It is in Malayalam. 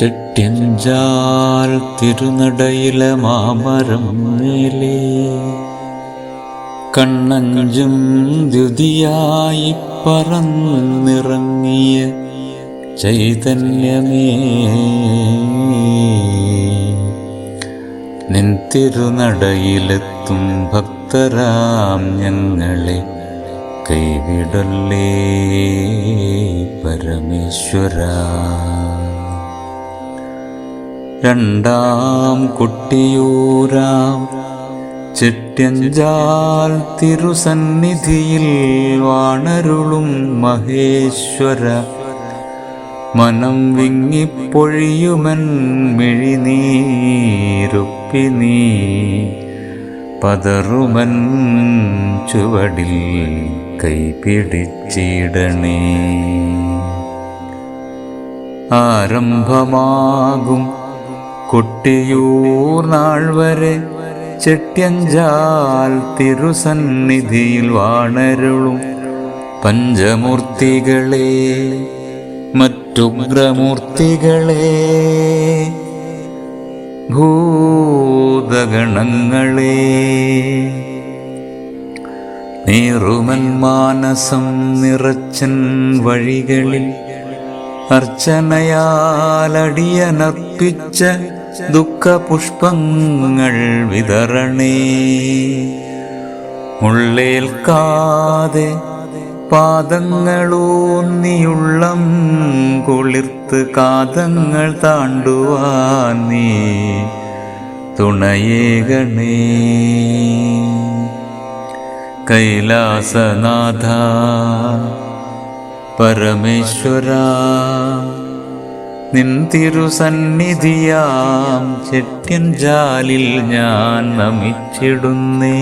ചെട്ടിയഞ്ചാൽ തിരുനടയിലെ മാമരം മേലെ. കണ്ണഞ്ചും ദ്യുതിയായി പറന്നിറങ്ങിയ ചൈതന്യമേ. നിൻ തിരുനടയിലെത്തും ഭക്തരാം ഞങ്ങളെ കൈവിടല്ലേ പരമേശ്വര. രണ്ടാം കുട്ടിയൂരാം. ചെട്ട്യഞ്ചാൽ തിരുസന്നിധിയിൽ വാണരുളും മഹേശ്വര. മനം വിങ്ങിപ്പൊഴിയുമൻ മിഴിനീരുപ്പി നീ പതറുമൻ ചുവടിൽ കൈപിടിച്ചിടണേ. ആരംഭമാകും കൊട്ടിയൂർ നാൾ വരെ ചെട്ട്യഞ്ചാൽ തിരുസന്നിധിയിൽ വാണരുളും പഞ്ചമൂർത്തികളെ മറ്റുഗ്രമൂർത്തികളെ. ഭൂതഗണങ്ങളെ. നീറുമൻ മാനസം നിറച്ചൻ വഴികളിൽ അർച്ചനയാലടിയനർപ്പിച്ച ദുഃഖപുഷ്പങ്ങൾ വിതരണേ. മുള്ളേൽക്കാതെ പാദങ്ങളൂന്നിയുള്ളം കുളിർത്ത് കാതങ്ങൾ താണ്ടുവാൻ നീ തുണയേകണേ കൈലാസനാഥ പരമേശ്വര നിൻ തിരുസന്നിധിയാം ചെട്ടിൻ ജാലിൽ ഞാൻ നമിച്ചിടുന്നേ